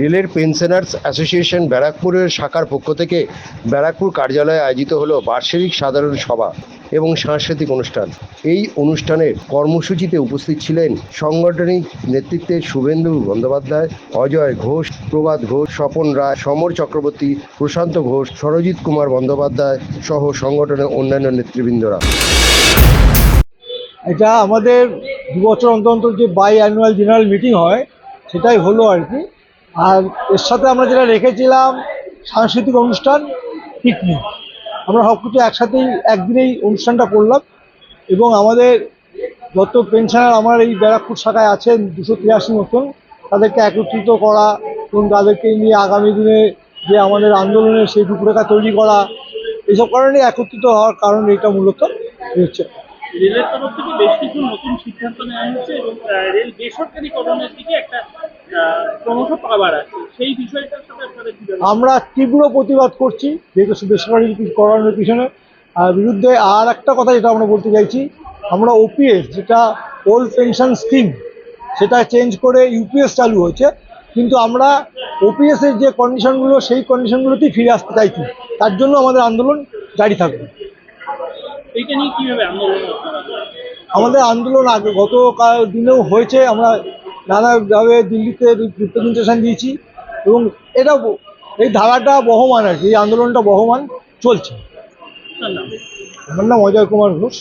রেলের pensioners association ব্যারাকপুরের শাখার পক্ষ থেকে ব্যারাকপুর কার্যালয়ে আয়োজিত হলো বার্ষিক সাধারণ সভা এবং সাংস্কৃতিক অনুষ্ঠান। এই অনুষ্ঠানের কর্মসূচিতে উপস্থিত ছিলেন সাংগঠনিক নেতৃত্বে শুভেন্দু বন্দ্যোপাধ্যায়, অজয় ঘোষ, প্রভাত ঘোষ, স্বপন রায়, সমর চক্রবর্তী, প্রশান্ত ঘোষ, সরজিৎ কুমার বন্দ্যোপাধ্যায় সহ সংগঠনের অন্যান্য নেতৃবৃন্দরা। এটা আমাদের দু বছর অন্তর অন্তর যে বাই অ্যানুয়াল জেনারেল মিটিং হয়, সেটাই হলো আর কি। আর এর সাথে আমরা যেটা রেখেছিলাম সাংস্কৃতিক অনুষ্ঠান পিকনিক আমরা সব কিছু একসাথেই, একদিনেই অনুষ্ঠানটা করলাম এবং আমাদের যত পেনশনার আমার এই ব্যারাকপুর শাখায় আছেন, দুশো তিরাশি মতন তাদেরকে একত্রিত করা এবং তাদেরকে নিয়ে আগামী দিনে যে আমাদের আন্দোলনের সেই রূপরেখা তৈরি করা এইসব কারণে একত্রিত হওয়ার কারণ এটা মূলত হচ্ছে। রেলের তরফ থেকে বেশ কিছু নতুন সিদ্ধান্ত নেওয়া হয়েছে এবং রেল বেসরকারিকরণের দিকে একটা ক্রমশ পাবার আছে। সেই বিষয়টার সাথে আপনারা আমরা তীব্র প্রতিবাদ করছি যেহেতু বেসরকারি করানোর পিছনে। আর বিরুদ্ধে আর একটা কথা যেটা আমরা বলতে চাইছি আমরা ওপিএস যেটা ওল্ড পেনশন স্কিম সেটা চেঞ্জ করে ইউপিএস চালু হয়েছে। কিন্তু আমরা ওপিএস এর যে কন্ডিশনগুলো সেই কন্ডিশনগুলোতেই ফিরে আসতে চাইছি। তার জন্য আমাদের আন্দোলন জারি থাকবে? আমাদের আন্দোলন আগে গত কা- দিনেও হয়েছে আমরা নানাভাবে দিল্লিতে রিপ্রেজেন্টেশন দিয়েছি এবং এটা এই ধারাটা বহমান আর কি এই আন্দোলনটা বহমান চলছে। আমার নাম অজয় কুমার ঘোষ।